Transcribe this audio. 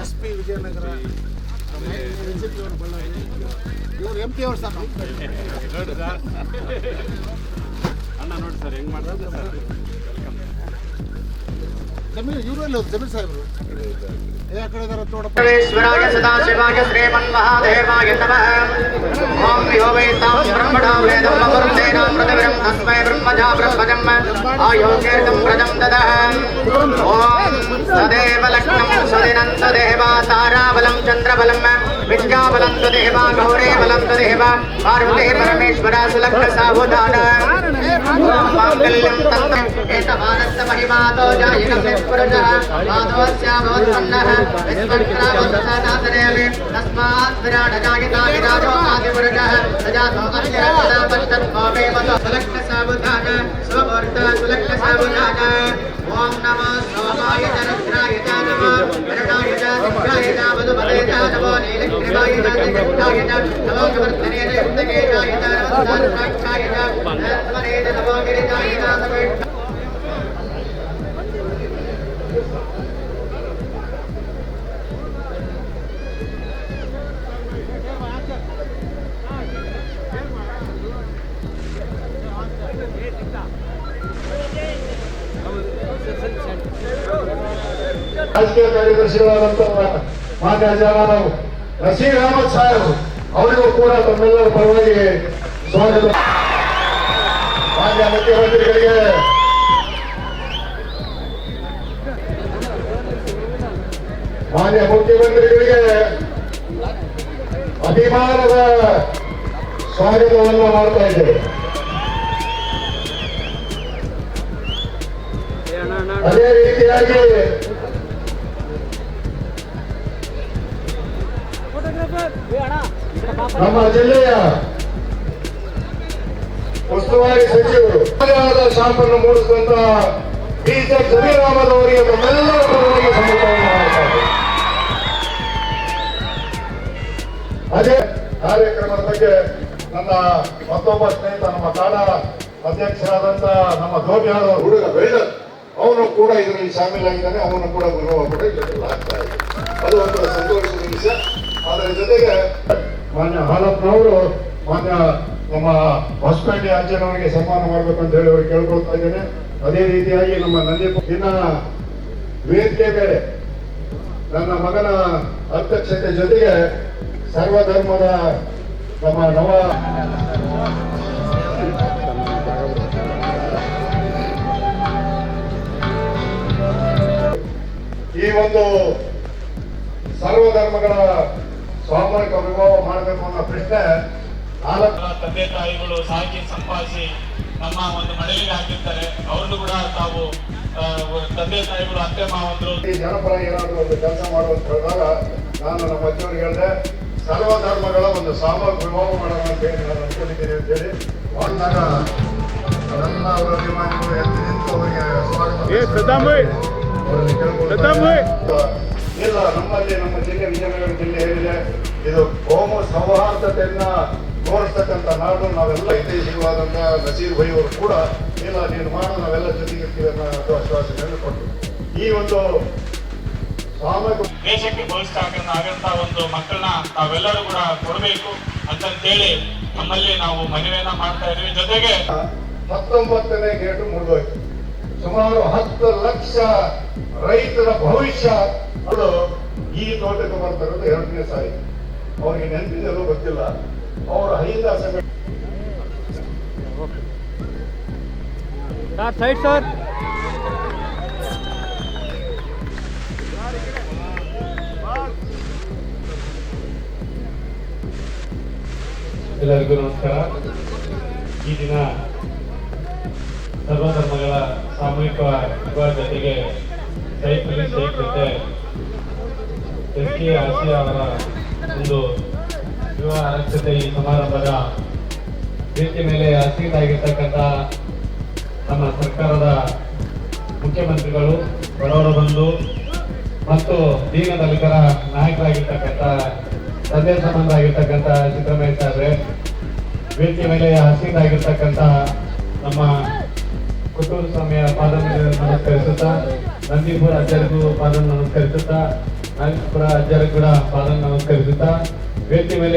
S P Vijayanagara ಅವರು ಬಳ್ಳಾರಿ ಇವರು M P ಅವರು ಸರ್ ನೋಡಿ ಸರ್ ಅಣ್ಣ ನೋಡಿ ಸರ್ ಹೆಂಗೆ ಮಾಡ್ತಾರೆ ಸರ್? ಜಮೀನು ಇವರಲ್ಲಿ ಜಮೀನು ಸಾಹೇಬರು. ಸದಾಶಿವಾಯ ಶ್ರೀಮನ್ ಮಹಾದೇವಾಯ ನಮಃ. ಓಂ ब्रह्मजा ब्रह्मजम् आयोगेर्दं व्रजं ददः ॐ सदेव लग्नं सुदिनं तदेवा ताराबलं चन्द्रबलं विद्याबलं तदेवा गौरीबलं तदेव पार्वती परमेश्वरा सुलग्नसावधान ॐ माङ्गल्यं तन्त्रम् एतवानस्य महिमातो जायिनं विस्फुरजः माधवस्याभवत्पन्नः विस्फुरणावत्सनातनेऽपि तस्मात् विराटजायिता विराजो आदिपुरुषः प्रजातो अस्य सदा पश्यन्मोमेवतो सुलग्नसावधान ஓம் நமோ சோமாய தரத்ராய நமோ கருணாய தரத்ராய மதுபதய நமோ நீலகிரிவாய தரத்ராய நமோ கவர்த்தனேன யுத்தகேதாய தரத்ராய நமோ கிரிதாய நமோ ರಾಜಕೀಯ ಕಾರ್ಯದರ್ಶಿಗಳಾದಂತ ಮಾನ್ಯ ಜವಾನರು ನಸೀರ್ ಅಹಮದ್ ಸಾಹೇಬ್ ಅವರಿಗೂ ಕೂಡ ತಮ್ಮೆಲ್ಲರ ಪರವಾಗಿ ಸ್ವಾಗತ ಮಾನ್ಯ ಮುಖ್ಯಮಂತ್ರಿಗಳಿಗೆ ಮಾನ್ಯ ಮುಖ್ಯಮಂತ್ರಿಗಳಿಗೆ ಅಭಿಮಾನದ ಸ್ವಾಗತವನ್ನು ಮಾಡ್ತಾ ಇದ್ದೇವೆ ಅದೇ ರೀತಿಯಾಗಿ ನಮ್ಮ ಜಿಲ್ಲೆಯ ಉಸ್ತುವಾರಿ ಸಚಿವರು ಶಾಪನ್ನು ಮೂಡಿಸಿದಂತ ಟೀಚರ್ ಜಮೀರ್ ಅಹಮದ್ ಅವರಿಗೆ ನಮ್ಮೆಲ್ಲರ ಪರವಾಗಿ ಸಂಬಂಧವನ್ನು ಮಾಡ್ತಾರೆ ಅದೇ ಕಾರ್ಯಕ್ರಮದ ಬಗ್ಗೆ ನನ್ನ ಮತ್ತೊಬ್ಬ ಸ್ನೇಹಿತ ನಮ್ಮ ತಾಣ ಅಧ್ಯಕ್ಷರಾದಂತಹ ನಮ್ಮ ಧೋಬಿಯಾಳ ಹುಡುಗ ಬೆಳ್ಳ ಅವನು ಕೂಡ ಇದರಲ್ಲಿ ಶಾಮೀಲಾಗಿದ್ದಾನೆ ಅವನು ಕೂಡ ಗೌರವ ಕೂಡ ಇದರಲ್ಲಿ ಆಗ್ತಾ ಇದೆ. ಅದು ಒಂದು ಸಂತೋಷದ ವಿಷಯ ಅದರ ಜೊತೆಗೆ ಮಾನ್ಯ ಹಾಲಪ್ಪನವರು ಮಾನ್ಯ ನಮ್ಮ ಹೊಸಪೇಟೆ ಅಜ್ಜನವರಿಗೆ ಸನ್ಮಾನ ಮಾಡಬೇಕು ಅಂತ ಹೇಳಿ ಅವ್ರಿಗೆ ಕೇಳ್ಕೊಳ್ತಾ ಇದ್ದೇನೆ. ಅದೇ ರೀತಿಯಾಗಿ ನಮ್ಮ ನಂದಿ ಇನ್ನ ವೇದಿಕೆ ಬೇರೆ ನನ್ನ ಮಗನ ಅಧ್ಯಕ್ಷತೆ ಜೊತೆಗೆ ಸರ್ವಧರ್ಮದ ನಮ್ಮ ನವ ಈ ಒಂದು ಸರ್ವಧರ್ಮಗಳ ಸ್ವಾಭಾವಿಕ ವಿವಾಹ ಮಾಡಬೇಕು ಅನ್ನೋ ಪ್ರಶ್ನೆ ತಂದೆ ತಾಯಿಗಳು ಸಾಕಿ ಸಂಪಾದಿಸಿ ನಮ್ಮ ಒಂದು ಮನೆಯಲ್ಲಿ ಹಾಕಿರ್ತಾರೆ. ಅವ್ರನ್ನು ಕೂಡ ತಾವು ತಂದೆ ತಾಯಿಗಳು ಅತ್ತೆ ಮಾವಂದ್ರು. ಈ ಜನಪರ ಏನಾದರೂ ಒಂದು ಕೆಲಸ ಮಾಡುವಂತ ಹೇಳಿದಾಗ ನಾನು ನಮ್ಮ ಅಜ್ಜಿಯವ್ರಿಗೆ ಹೇಳಿದೆ ಸರ್ವ ಧರ್ಮಗಳ ಒಂದು ಸಾಮೂಹಿಕ ವಿವಾಹ ಮಾಡೋಣ ಅಂತ ಹೇಳಿ ನಾನು ಅನ್ಕೊಂಡಿದ್ದೀನಿ ಅಂತ ಹೇಳಿ. ಮಾಡಿದಾಗ ನನ್ನ ಅವರ ಅಭಿಮಾನಿಗಳು ಎದ್ದು ನಿಂತು ಅವರಿಗೆ ಸ್ವಾಗತ ಇಲ್ಲ ನಮ್ಮಲ್ಲಿ ನಮ್ಮ ಜಿಲ್ಲೆ ವಿಜಯನಗರ ಜಿಲ್ಲೆ ಹೇಳಿದೆ ಇದು ಕೋಮ ಸೌಹಾರ್ದತೆಯನ್ನ ತೋರಿಸ್ತಕ್ಕಂಥ ನಾಡು. ನಾವೆಲ್ಲ ಹಿತೈಷಿಗಳಾದಂಥ ನಸೀರ್ ಭೈ ಅವರು ಕೂಡ ಇಲ್ಲ ನೀನು ಮಾಡು ನಾವೆಲ್ಲ ಜೊತೆಗಿರ್ತೀವಿ ಅನ್ನೋ ಆಶ್ವಾಸನೆಯನ್ನು ಕೊಟ್ಟರು. ಈ ಒಂದು ದೇಶಕ್ಕೆ ಭವಿಷ್ಯ ಆಗಂತ ಒಂದು ಮಕ್ಕಳನ್ನ ತಾವೆಲ್ಲರೂ ಕೂಡ ಕೊಡಬೇಕು ಅಂತಂತೇಳಿ ನಮ್ಮಲ್ಲಿ ನಾವು ಮನವಿಯನ್ನ ಮಾಡ್ತಾ ಇದ್ವಿ. ಜೊತೆಗೆ ಹತ್ತೊಂಬತ್ತನೇ ಗೇಟು ಮುಗಿದೋಯ್ತು ಸುಮಾರು ಹತ್ತು ಲಕ್ಷ ರೈತರ ಭವಿಷ್ಯ. ಅದು ಈ ತೋಟಕ್ಕೆ ಬರ್ತಿರೋದು ಎರಡನೇ ಸಾರಿ. ಅವ್ರಿಗೆ ನೆನಪಿದೆಲ್ಲೋ ಗೊತ್ತಿಲ್ಲ. ಅವರ ಐದ ಸಭೆ ಸೈಡ್ ಸರ್ ಎಲ್ಲರಿಗೂ ನಮಸ್ಕಾರ. ಈ ದಿನ ಸರ್ವಧರ್ಮಗಳ ಸಾಮೂಹಿಕ ವಿವಾಹ ಜೊತೆಗೆ ಸೈಫ್ ಅಲಿ ಶೇಖ್ ಅವರ ಒಂದು ವಿವಾಹ ಅರಕ್ಷತೆ ಈ ಸಮಾರಂಭದ ರೀತಿ ಮೇಲೆ ಹಸಿರಾಗಿರ್ತಕ್ಕಂಥ ನಮ್ಮ ಸರ್ಕಾರದ ಮುಖ್ಯಮಂತ್ರಿಗಳು, ಬಡವರು ಬಂದು ಮತ್ತು ದೀನ ದಲಿತರ ನಾಯಕರಾಗಿರ್ತಕ್ಕಂಥ, ತಂದೆ ಸಂಬಂಧ ಆಗಿರ್ತಕ್ಕಂಥ ಸಿದ್ದರಾಮಯ್ಯ ಸಾಹೇಬ್ರೆ, ವೇದಿಕೆ ಮೇಲೆ ಹಸಿರಾಗಿರ್ತಕ್ಕಂಥ ನಮ್ಮ ಕುಟುಂಬ ಸ್ವಾಮಿಯ ಪಾದ ನಮಸ್ಕರಿಸುತ್ತಾ, ನಂದಿಪುರ ಅಜ್ಜರಿಗೂ ಪಾದ ನಮಸ್ಕರಿಸುತ್ತಾ ನಂದಿಪುರ ಅಜ್ಜರಿಗೂ ಕೂಡ ಪಾದ ನಮಸ್ಕರಿಸುತ್ತಾ, ವೇದಿಕೆ ಮೇಲೆ